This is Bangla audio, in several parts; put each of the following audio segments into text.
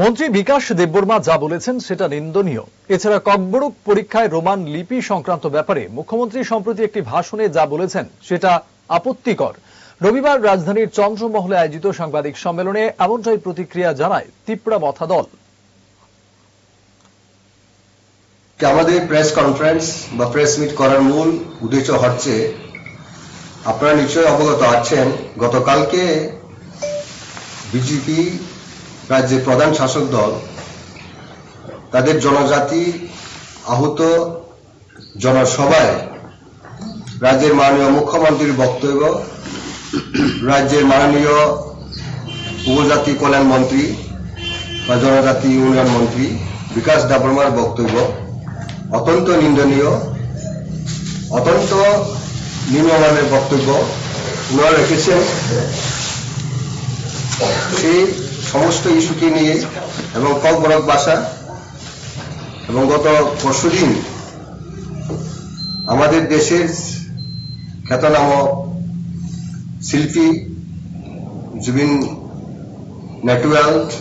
মন্ত্রী বিকাশ দেববর্মা যা বলেছেন সেটা নিন্দনীয়। এছাড়া ককবরক পরীক্ষায় রোমান লিপি সংক্রান্ত ব্যাপারে মুখ্যমন্ত্রী সম্প্রতি একটি ভাষণে যা বলেছেন সেটা আপত্তিকর। রবিবার রাজধানীর চন্দ্রমহলে আয়োজিত সাংবাদিক সম্মেলনে এমনটাই প্রতিক্রিয়া জানায় তিপ্রা মথা দল আমাদের প্রেস কনফারেন্স বা প্রেস মিট করার মূল উদ্দেশ্য হচ্ছে, আপনারা নিশ্চয়ই অবগত আছেন, গতকালকে বিজেপি রাজ্যের প্রধান শাসক দল, তাদের জনজাতি আহত জনসভায় রাজ্যের মাননীয় মুখ্যমন্ত্রীর বক্তব্য, রাজ্যের মাননীয় উপজাতি কল্যাণ মন্ত্রী বা জনজাতি উন্নয়ন মন্ত্রী বিকাশ দাবরমার বক্তব্য অত্যন্ত নিন্দনীয়, অত্যন্ত নিম্নমানের বক্তব্য। ওনারা রেখেছেন সেই সমস্ত ইস্যুকে নিয়ে এবং ককবরক ভাষা এবং গত পরশুদিন আমাদের দেশের খ্যাতনাম শিল্পী জুবিন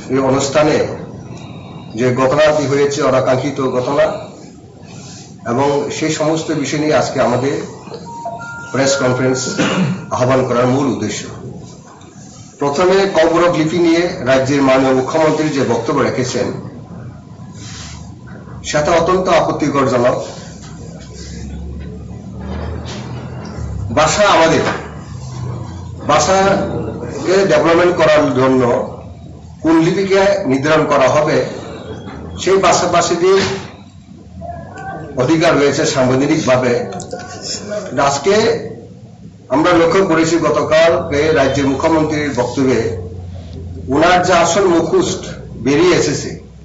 এই অনুষ্ঠানে যে ঘটনাটি হয়েছে, অনাকাঙ্ক্ষিত ঘটনা এবং সেই সমস্ত বিষয় নিয়ে আজকে আমাদের প্রেস কনফারেন্স আহ্বান করার মূল উদ্দেশ্য। প্রথমে কলবরক লিপি নিয়ে রাজ্যের মাননীয় মুখ্যমন্ত্রী যে বক্তব্য রেখেছেন, সেটা অত্যন্ত আপত্তিকরজনক ভাষা আমাদের। ভাষাকে ডেভেলপমেন্ট করার জন্য কোন লিপিকে নির্ধারণ করা হবে, সেই ভাষাভাষীদের অধিকার রয়েছে সাংবিধানিক ভাবে আজকে আমরা লক্ষ্য করেছি গতকাল রাজ্যের মুখ্যমন্ত্রীর বক্তব্যে ওনার যে আসল মুখোশ বেরিয়ে এসেছে